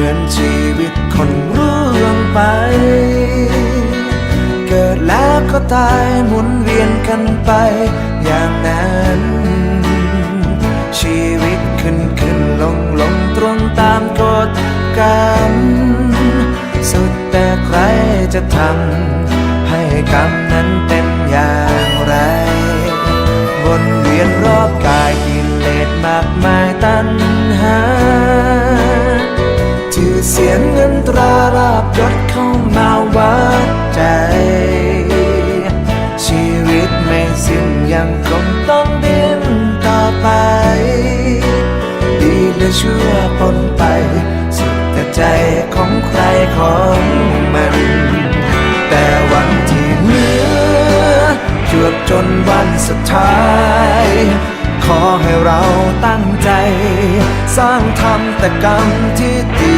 มือนชีวิตคนร่วงไป เกิดแล้วก็ตายหมุนเวียนกันไปอย่างนั้น ชีวิตขึ้นขึ้นลงลงตรงตามกฎกรรมสุดแต่ใครจะทำให้กรรมนั้นเป็นอย่างไรวนเวียนรอบกายกิเลสมากมายตัณหา ชื่อเสียงเงินตราราบยศเข้ามาวัดใจ ชีวิตไม่สิ้นยังคงต้องดิ้นต่อไป ดีและชั่วปนไป สุดแต่ใจของใครของมัน แต่วันที่เหลือจวบจนวันสุดท้ายขอให้เราตั้งใจ สร้างทำแต่กรรมที่ดี